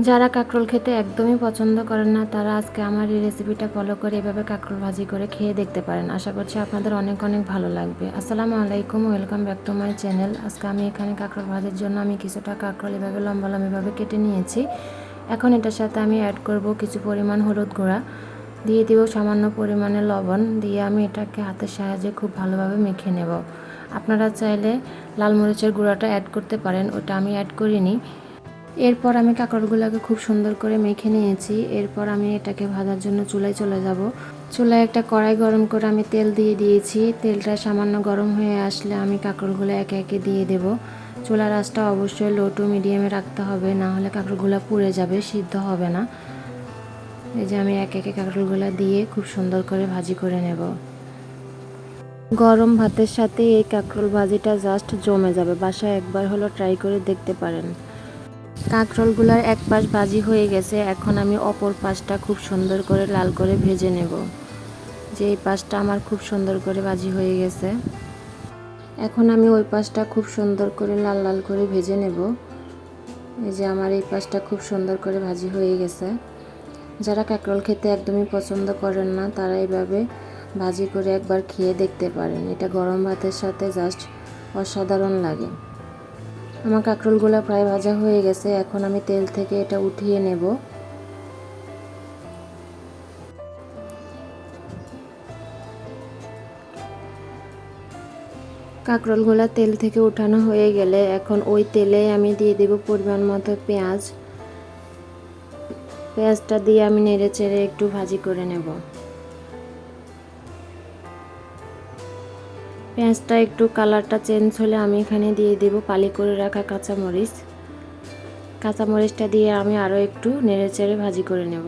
যারা কাঁকরোল খেতে একদমই পছন্দ করেন না, তারা আজকে আমার এই রেসিপিটা ফলো করে এভাবে কাঁকরোল ভাজি করে খেয়ে দেখতে পারেন। আশা করছি আপনাদের অনেক অনেক ভালো লাগবে। আসসালামু আলাইকুম welcome back to my channel আজকে আমি এখানে কাঁকরোল ভাজির জন্য আমি কিছুটা কাঁকরোল এভাবে লম্বা লম্বিভাবে কেটে নিয়েছি। এখন এটার সাথে আমি অ্যাড করব কিছু পরিমাণ হলুদ গুঁড়া। দিয়ে দিব সামান্য পরিমাণে লবণ। দিয়ে আমি এটাকে হাতের সাহায্যে খুব ভালোভাবে মেখে নেব। আপনারা চাইলে লাল মরিচের গুঁড়াটা অ্যাড করতে পারেন। ওটা আমি অ্যাড করিনি। এরপর আমি কাঁকড়গুলোকে খুব সুন্দর করে মেখে নিয়েছি। এরপর আমি এটাকে ভাজার জন্য চুলায় চলে যাব। চুলায় একটা কড়াই গরম করে আমি তেল দিয়ে দিয়েছি। তেলটা সামান্য গরম হয়ে আসলে আমি কাঁকড়গুলো একে একে দিয়ে দেব। চুলার আঁচটা অবশ্যই লো টু মিডিয়ামে রাখতে হবে, না হলে কাঁকড়গুলো পুড়ে যাবে, সিদ্ধ হবে না। এই যে আমি একে একে কাঁকড়গুলো দিয়ে খুব সুন্দর করে ভাজি করে নেব। গরম ভাতের সাথে এই কাঁকরোল ভাজিটা জাস্ট জমে যাবে। বাসায় একবার হলো ট্রাই করে দেখতে পারেন। কাঁকরোলগুলোর এক পাশ ভাজি হয়ে গেছে, এখন আমি অপর পাশটা খুব সুন্দর করে লাল করে ভেজে নেব। যে এই পাশটা আমার খুব সুন্দর করে ভাজি হয়ে গেছে। এখন আমি ওই পাশটা খুব সুন্দর করে লাল লাল করে ভেজে নেব। এই যে আমার এই পাশটা খুব সুন্দর করে ভাজি হয়ে গেছে। যারা কাঁকরোল খেতে একদমই পছন্দ করেন না, তারা এইভাবে ভাজি করে একবার খেয়ে দেখতে পারেন। এটা গরম ভাতের সাথে জাস্ট অসাধারণ লাগে। আমার কাঁকরোলগুলো প্রায় ভাজা হয়ে গেছে, এখন আমি তেল থেকে এটা উঠিয়ে নেব। কাঁকরোলগুলো তেল থেকে উঠানো হয়ে গেলে এখন ওই তেলে আমি দিয়ে দেব পরিমাণ মতো পেঁয়াজ। পেঁয়াজটা দিয়ে আমি নেড়ে চেড়ে একটু ভাজি করে নেব। পেঁয়াজটা একটু কালারটা চেঞ্জ হলে আমি এখানে দিয়ে দেব পালি করে রাখা কাঁচামরিচ। কাঁচামরিচটা দিয়ে আমি আরও একটু নেড়ে চেড়ে ভাজি করে নেব।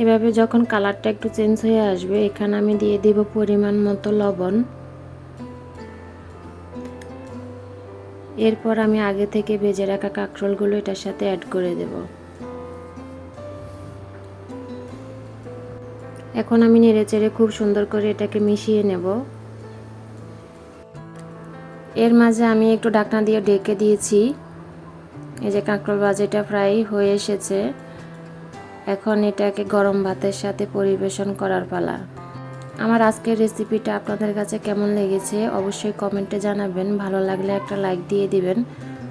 এভাবে যখন কালারটা একটু চেঞ্জ হয়ে আসবে, এখানে আমি দিয়ে দেব পরিমাণ মতো লবণ। এরপর আমি আগে থেকে ভেজে রাখা কাঁকরোলগুলো এটার সাথে অ্যাড করে দেব। এখন আমি নেড়ে চেড়ে খুব সুন্দর করে এটাকে মিশিয়ে নেব। এর মাঝে আমি একটু ডাকনা দিয়ে ডেকে দিয়েছি। এই যে কাঁকরোল ভাজিটা প্রায় হয়ে এসেছে। এখন এটাকে গরম ভাতের সাথে পরিবেশন করার পালা। আমার আজকের রেসিপিটা আপনাদের কাছে কেমন লেগেছে অবশ্যই কমেন্টে জানাবেন। ভালো লাগলে একটা লাইক দিয়ে দিবেন।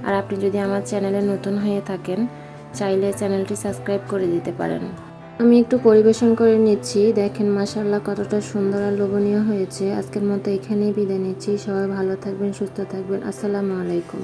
আর আপনি যদি আমার চ্যানেলে নতুন হয়ে থাকেন, চাইলে চ্যানেলটি সাবস্ক্রাইব করে দিতে পারেন। আমি একটু পরিবেশন করে নিচ্ছি। দেখেন মাসাল্লাহ কতটা সুন্দর আর লোভনীয় হয়েছে। আজকের মতো এখানেই বিদায় নিচ্ছি। সবাই ভালো থাকবেন, সুস্থ থাকবেন। আসসালামু আলাইকুম।